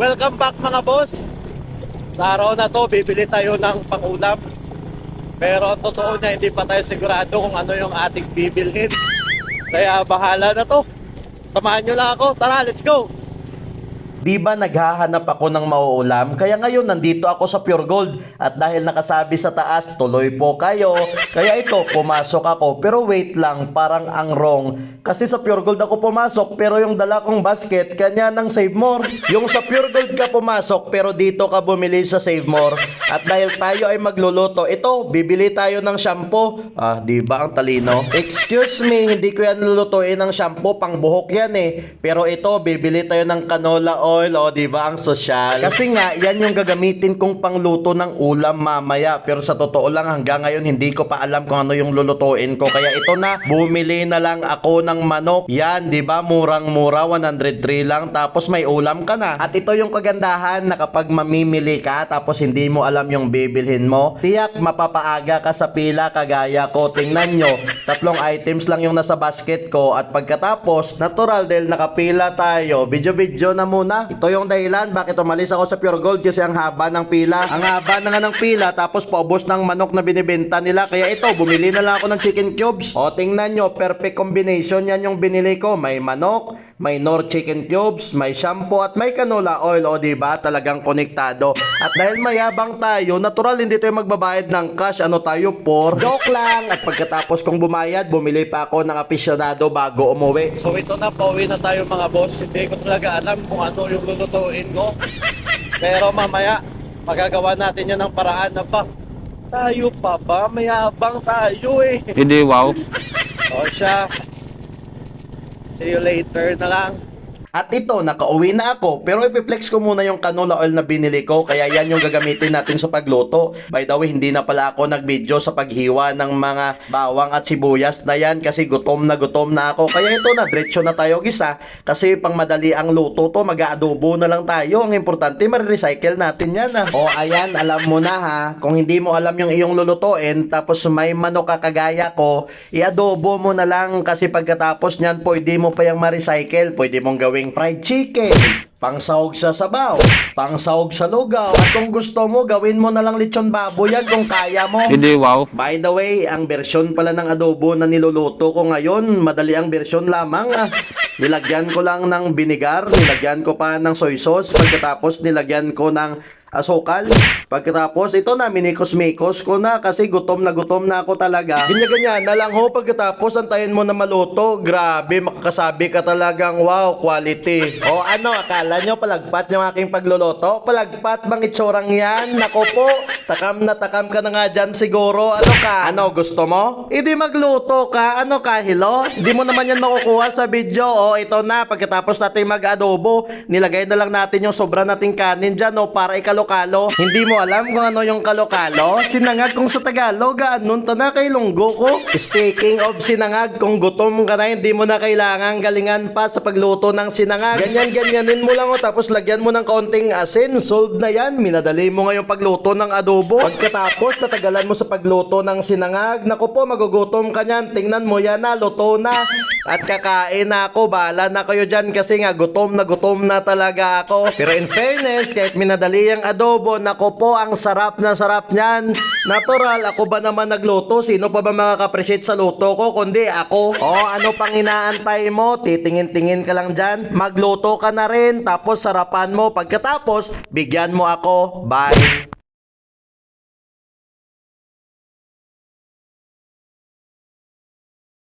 Welcome back mga boss. Sa araw na to, bibili tayo ng pangulam. Pero ang totoo niya, hindi pa tayo sigurado kung ano yung ating bibilhin. Kaya bahala na to. Samahan nyo lang ako. Tara, let's go! Di ba naghahanap ako ng mauulam? Kaya ngayon nandito ako sa Pure Gold at dahil nakasabi sa taas, tuloy po kayo. Kaya ito, pumasok ako. Pero wait lang, parang ang wrong. Kasi sa Pure Gold ako pumasok pero yung dala kong basket, kanya ng Save More. Yung sa Pure Gold ka pumasok pero dito ka bumili sa Save More. At dahil tayo ay magluluto, ito, bibili tayo ng shampoo. Ah, di ba ang talino? Excuse me, hindi ko yan lulutuin ng shampoo, pang buhok yan eh. Pero ito, bibili tayo ng canola oil, o di ba ang sosyal? Kasi nga, yan yung gagamitin kong pangluto ng ulam mamaya. Pero sa totoo lang, hanggang ngayon, hindi ko pa alam kung ano yung lulutuin ko. Kaya ito na, bumili na lang ako ng manok. Yan, di ba? Murang-mura, 103 lang. Tapos may ulam ka na. At ito yung kagandahan na kapag mamimili ka, tapos hindi mo alam yung bibilhin mo, tiyak mapapaaga ka sa pila kagaya ko. Tingnan nyo, tatlong items lang yung nasa basket ko. At pagkatapos, natural dahil nakapila tayo, video-video na muna. Ito yung dahilan bakit umalis ako sa Pure Gold kasi ang haba ng pila. Ang haba na nga ng pila tapos paubos ng manok na binibenta nila. Kaya ito, bumili na lang ako ng chicken cubes. O tingnan nyo, perfect combination yan yung binili ko. May manok, may nor chicken cubes, may shampoo at may canola oil. O diba, talagang konektado. At dahil mayabang tayo, natural hindi tayo magbabayad ng cash. Ano tayo, por? Joke lang. At pagkatapos kong bumayad, bumili pa ako ng aficionado bago umuwi. So ito na, pauwi na tayo mga boss. Hindi ko talaga alam kung ano yung lulutuin ko. Pero mamaya, magagawa natin yan ng paraan na pa. Tayo pa ba? Mayabang tayo eh. Hindi, wow. O siya. See you later na lang. At ito, nakauwi na ako. Pero ipiplex ko muna yung canola oil na binili ko. Kaya yan yung gagamitin natin sa pagluto. By the way, hindi na pala ako nag-video sa paghiwa ng mga bawang at sibuyas na yan. Kasi gutom na gutom na ako. Kaya ito na, diretso na tayo gisa. Kasi pang madali ang luto to, mag-aadobo na lang tayo. Ang importante, marirecycle natin yan. Ah. O ayan, alam mo na ha. Kung hindi mo alam yung iyong lulutuin, tapos may manok ka kagaya ko, i-adobo mo na lang. Kasi pagkatapos niyan, pwede mo pa yung ma-recycle. Pwede mong gawing fried chicken, pangsahog sa sabaw, pangsahog sa lugaw. At kung gusto mo, gawin mo na lang lechon baboy yan kung kaya mo. Hindi, wow. By the way, ang bersyon pala ng adobo na niluluto ko ngayon, madali ang bersyon lamang. Ah. Nilagyan ko lang ng binigar, nilagyan ko pa ng soy sauce, pagkatapos nilagyan ko ng asukal. Pagkatapos, ito na, minikos-mikos ko na kasi gutom na gutom na ako talaga. Ganyan-ganyan na lang ho, pagkatapos antayin mo na maluto. Grabe, makakasabi ka talagang wow, quality. O ano, akala nyo palagpat yung aking pagluluto? Palagpat bang itsurang yan? Nako po, takam na takam ka na nga dyan siguro. Ano ka? Ano, gusto mo? Hindi magluto ka. Ano ka, hilo? Hindi mo naman yan makukuha sa video. O, ito na, pagkatapos natin mag-adobo, nilagay na lang natin yung sobra nating kanin dyan, o, para ikalo-kalo. Hindi mo alam kung ano yung kalo-kalo? Sinangag kung sa Tagalog, anun ta na kay lunggo ko. Speaking of sinangag, kung gutom ka na, hindi mo na kailangan galingan pa sa pagluto ng sinangag. Ganyan-ganyanin mo lang, o, tapos lagyan mo ng kaunting asin. Solve na yan. Minadali mo ngayong pagluto ng adobo. Pagkatapos, tatagalan mo sa pagluto ng sinangag. Naku po, magugutom ka niyan. Tingnan mo yan na, luto na. At kakain na ako. Bahala na kayo dyan kasi nga gutom na gutom na talaga ako. Pero in fairness, kahit minadali ang adobo, naku po, ang sarap na sarap niyan. Natural, ako ba naman nagluto? Sino pa ba makaka-appreciate sa luto ko? Kundi ako. O, ano pang inaantay mo? Titingin-tingin ka lang dyan. Magluto ka na rin. Tapos sarapan mo. Pagkatapos, bigyan mo ako. Bye.